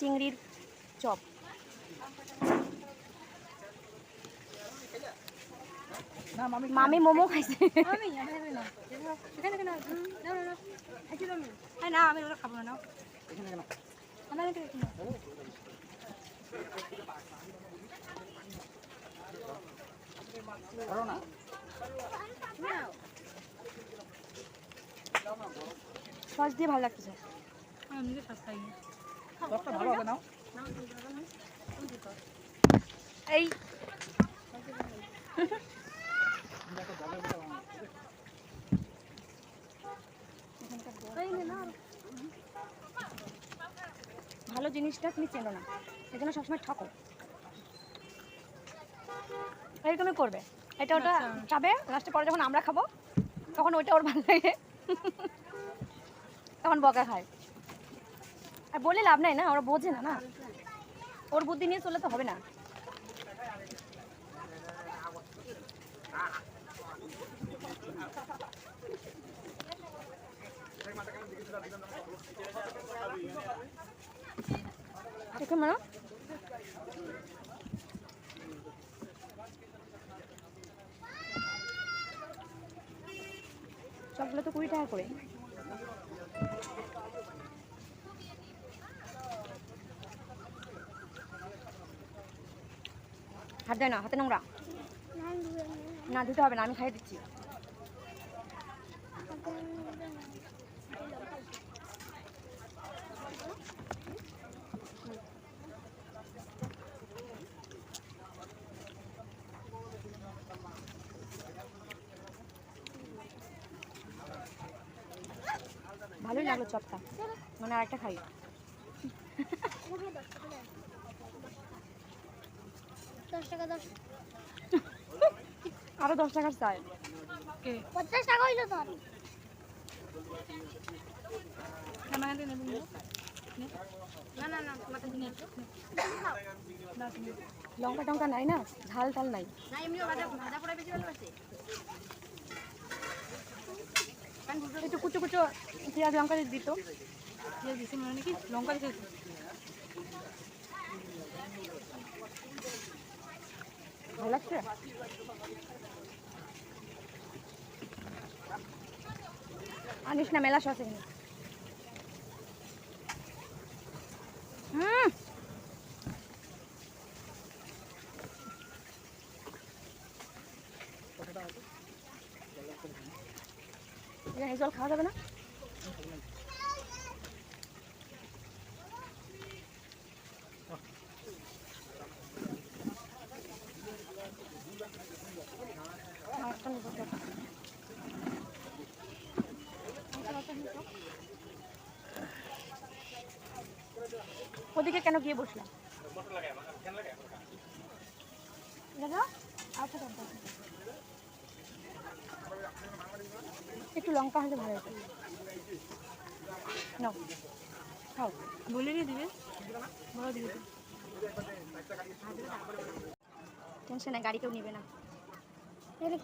চিংড়ির চপ। না মামি মামি মোমো খাইছে না। আমি খাব না সস দিয়ে ভালো লাগতেছে। আমি সস খাই ভালো হবে নাও। এই। ভালো জিনিসটা তুমি চেনো না। সেজন্য সবসময় ঠকো। এরকমই করবে। এটা ওটা আচ্ছা। চাবে লাস্টে পরে যখন আমরা খাব তখন ওইটা ওর ভালো লাগে। তখন বকা খায়। আর বলে লাভ নাই না, ওরা বোঝে না না। ওর বুদ্ধি নিয়ে চললে তো হবে না। দেখো সবগুলো তো কুড়ি টাকা করে। হাত দেয় না, হাতে নোংরা। না, ধুতে হবে না, আমি খাইয়ে দিচ্ছি। ভালোই লাগল চপটা। মানে আরেকটা খাই। আরও দশ টাকার চাই। পঞ্চাশ টাকা হইল তো আমার এখানে নেবেন না না না মাথা দিনে লঙ্কা টঙ্কা নাই না? ঝাল টাল নাই। একটু কুচো কুচো পেঁয়াজ লঙ্কা দিত। দিয়ে দিছি মানে নাকি লঙ্কা দিতে ভালো লাগছে? আনিস না মেলা সস এখানে জল খাওয়া যাবে না আরেকটা নেব চল। ওদিকে কেন গিয়ে বসলাম? দাদা একটু লঙ্কা হলে ভালো হতো। নাও খাও। বলে দিয়ে দিবে। বলে দিবে। টেনশন গাড়ি কেউ নেবে না।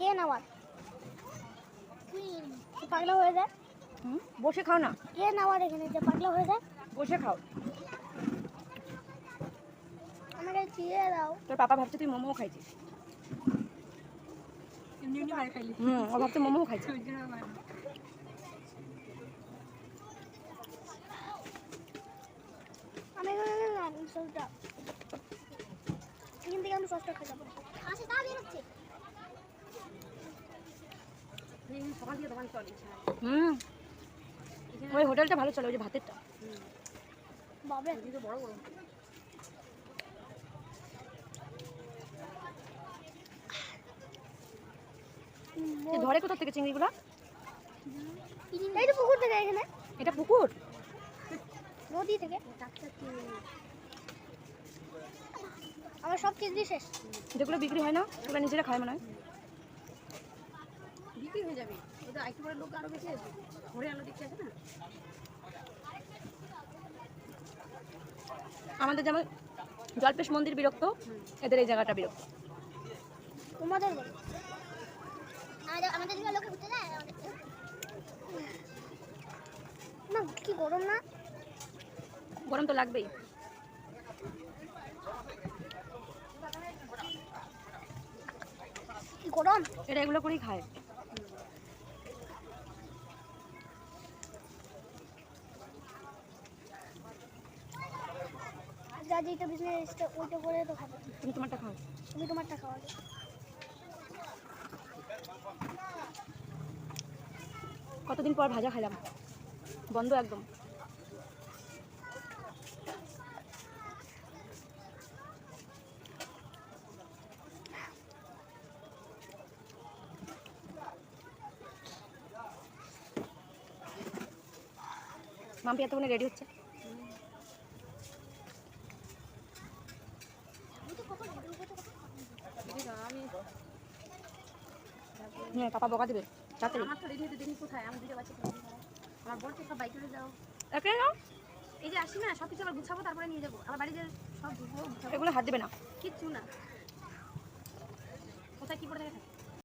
কে নাওয়ার পাগলা হয়ে যায়? বসে খাও না। কে নাওয়ার এখানে যে পাগলা হয়ে যায়? বসে খাও। আমাকে দাও তোর পাপা ভাবছে তুই মোমো খাইছিস। এমনি এমনি বাইরে খাইলি হুম ও ভাবছে মোমো খাইছিস আমি না এখান থেকে আমি সসটা যাব। আসে তা বেরোচ্ছে। হুম। ওই হোটেলটা ভালো চলে ওই যে ভাতেরটা। বাবে কিন্তু বড় বড় ধরে কোথা থেকে চিংড়িগুলো এই তো পুকুর থেকে এখানে। এটা পুকুর? নদী থেকে। আমার সব চিংড়ি শেষ। যেগুলো বিক্রি হয় না ওগুলো নিজেরা খায় মনে হয়। বিক্রি হয়ে যাবে। একটু পরে লোক আরও বেশি আছে। ঘরে আলো দেখতে না? আমাদের যেমন জলপেশ মন্দির বিরক্ত এদের এই জায়গাটা বিরক্ত। তোমাদের বলো। না কি গরম না? গরম তো লাগবেই। গরম? এটা এগুলো করেই খায়। ওইটা তো খাবে। তুমি তোমারটা খাও। তুমি তোমারটা খাওয়া কতদিন পর ভাজা খেলাম বন্ধ একদম। মাম্পি এতক্ষণে রেডি হচ্ছে? হ্যাঁ পাপা বকা দেবে। তাড়াতাড়ি। আমার তো রেডি হতে কোথায়? আমার দুটো বাচ্চা আমার বড় একটা বাইক করে যাও। একা এই যে আসি না সব কিছু আবার গুছাবো তারপরে নিয়ে যাব। আমার বাড়িতে সব ধুবো এগুলো হাত দেবে না। কিচ্ছু না। কোথায় কি করে থাকে?